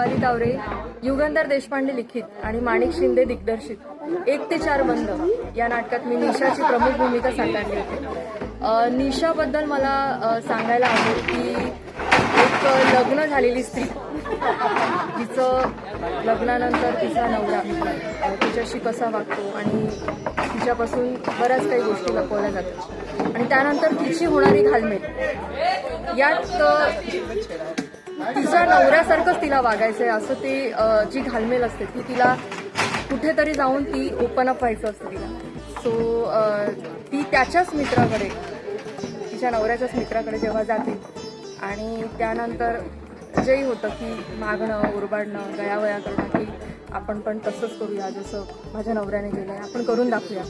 रुपाली तावरे युगंधर देशपांडे लिखित आणि माणिक शिंदे दिग्दर्शित. एक ते चार बंद. या नाटकात मी निशाची प्रमुख भूमिका साकारली होती. निशाबद्दल मला सांगायला आवडेल की एक लग्न झालेली स्त्री. तिचं लग्नानंतर तिचा नवरा तिच्याशी कसा वागतो आणि तिच्यापासून बऱ्याच काही गोष्टी लपवल्या जातात. आणि त्यानंतर तिची होणारी घालमेल. यात तिच्या नवऱ्यासारखंच तिला वागायचं आहे असं ते जी घालमेल असते ती तिला कुठेतरी जाऊन ती ओपन अप व्हायचं असतं तिला. सो ती त्याच्याच मित्राकडे तिच्या नवऱ्याच्याच मित्राकडे जेव्हा जाते आणि त्यानंतर जेही होतं की मागणं उरबाडणं गयावया करणं की आपण पण तसंच करूया जसं माझ्या नवऱ्याने केलं आहे आपण करून दाखवूया.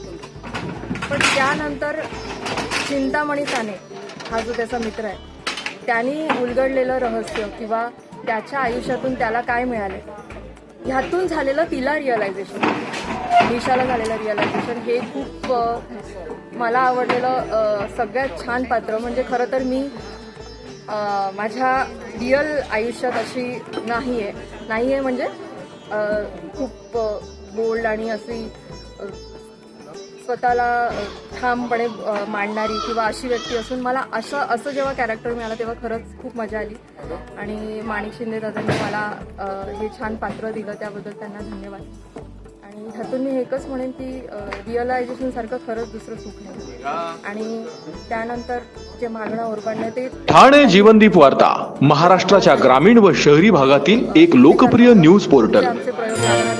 पण त्यानंतर चिंतामणी साने हा जो त्याचा मित्र आहे त्यांनी उलगडलेलं रहस्य किंवा त्याच्या आयुष्यातून त्याला काय मिळाले? ह्यातून झालेलं तिला रिअलायझेशन निशाला झालेलं रिअलायझेशन हे खूप मला आवडलेलं सगळ्यात छान पात्र. म्हणजे खरं तर मी माझ्या रिअल आयुष्यात अशी नाही आहे नाही आहे म्हणजे खूप बोल्ड आणि अशी स्वतःला ठामपणे मांडणारी किंवा अशी व्यक्ती असून मला असं असं जेव्हा कॅरेक्टर मिळालं तेव्हा खरंच खूप मजा आली. आणि माणिक शिंदे दादांनी मला हे छान पात्र दिलं त्याबद्दल त्यांना धन्यवाद. आणि ह्यातून मी एकच म्हणेन की रिअलायझेशनसारखं खरंच दुसरं सुख नाही. आणि त्यानंतर जे मागणं ओरबाडणं ते ठाणे जीवनदीप वार्ता महाराष्ट्राच्या ग्रामीण व शहरी भागातील एक लोकप्रिय न्यूज पोर्टल आमचे प्रयोग